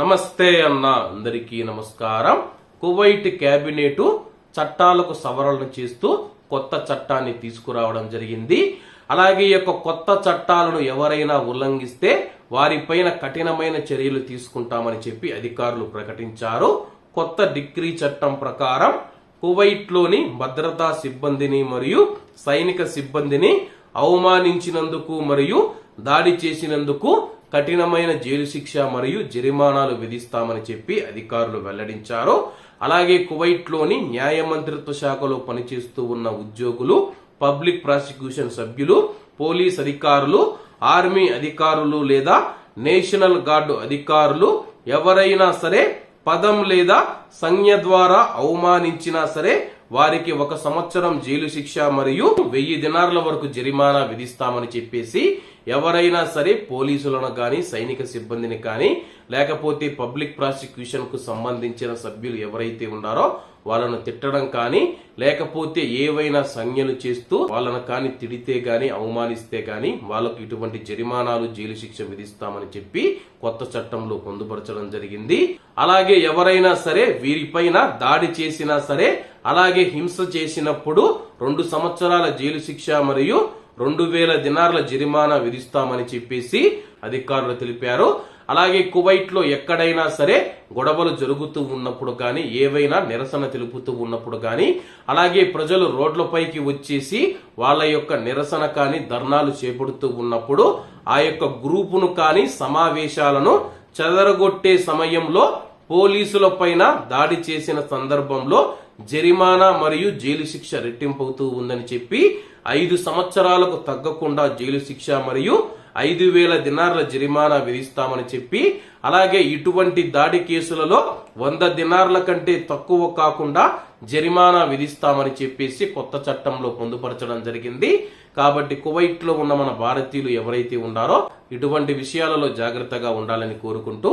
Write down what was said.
నమస్తే అన్న అందరికీ నమస్కారం. కువైట్ కేబినెట్ చట్టాలకు సవరణ చేస్తూ కొత్త చట్టాన్ని తీసుకురావడం జరిగింది. అలాగే ఈ యొక్క కొత్త చట్టాలను ఎవరైనా ఉల్లంఘిస్తే వారిపైన కఠినమైన చర్యలు తీసుకుంటామని చెప్పి అధికారులు ప్రకటించారు. కొత్త డిగ్రీ చట్టం ప్రకారం కువైట్లోని భద్రతా సిబ్బందిని మరియు సైనిక సిబ్బందిని అవమానించినందుకు మరియు దాడి చేసినందుకు కఠినమైన జైలు శిక్ష మరియు జరిమానాలు విధిస్తామని చెప్పి అధికారులు వెల్లడించారు. అలాగే కువైట్లోని న్యాయ మంత్రిత్వ శాఖలో పనిచేస్తూ ఉన్న ఉద్యోగులు పబ్లిక్ ప్రాసిక్యూషన్ సభ్యులు పోలీస్ అధికారులు ఆర్మీ అధికారులు లేదా నేషనల్ గార్డు అధికారులు ఎవరైనా సరే పదం లేదా సంజ్ఞ ద్వారా అవమానించినా సరే వారికి ఒక సంవత్సరం జైలు శిక్ష మరియు వెయ్యి దినార్ల వరకు జరిమానా విధిస్తామని చెప్పేసి ఎవరైనా సరే పోలీసులను కానీ సైనిక సిబ్బందిని కానీ లేకపోతే పబ్లిక్ ప్రాసిక్యూషన్కు సంబంధించిన సభ్యులు ఎవరైతే ఉన్నారో వాళ్ళను తిట్టడం కానీ లేకపోతే ఏవైనా సంజ్ఞలు చేస్తూ వాళ్ళను కానీ తిడితే గాని అవమానిస్తే గాని వాళ్ళకు ఇటువంటి జరిమానాలు జైలు శిక్ష విధిస్తామని చెప్పి కొత్త చట్టంలో పొందుపరచడం జరిగింది. అలాగే ఎవరైనా సరే వీరిపైన దాడి చేసినా సరే అలాగే హింస చేసినప్పుడు రెండు సంవత్సరాల జైలు శిక్ష మరియు రెండు వేల దినార్ల జరిమానా విధిస్తామని చెప్పేసి అధికారులు తెలిపారు. అలాగే కువైట్లో ఎక్కడైనా సరే గొడవలు జరుగుతూ ఉన్నప్పుడు కానీ ఏవైనా నిరసన తెలుపుతూ ఉన్నప్పుడు కానీ అలాగే ప్రజలు రోడ్లపైకి వచ్చేసి వాళ్ళ యొక్క నిరసన కానీ ధర్నాలు చేపడుతూ ఉన్నప్పుడు ఆ యొక్క గ్రూపును కానీ సమావేశాలను చెదరగొట్టే సమయంలో పోలీసుల పైన దాడి చేసిన సందర్భంలో జరిమానా మరియు జైలు శిక్ష రెట్టింపవుతూ ఉందని చెప్పి ఐదు సంవత్సరాలకు తగ్గకుండా జైలు శిక్ష మరియు ఐదు వేల దినార్ల జరిమానా విధిస్తామని చెప్పి అలాగే ఇటువంటి దాడి కేసులలో వంద దినార్ల కంటే తక్కువ కాకుండా జరిమానా విధిస్తామని చెప్పేసి కొత్త చట్టంలో పొందుపరచడం జరిగింది. కాబట్టి కువైట్లో ఉన్న మన భారతీయులు ఎవరైతే ఉన్నారో ఇటువంటి విషయాలలో జాగ్రత్తగా ఉండాలని కోరుకుంటూ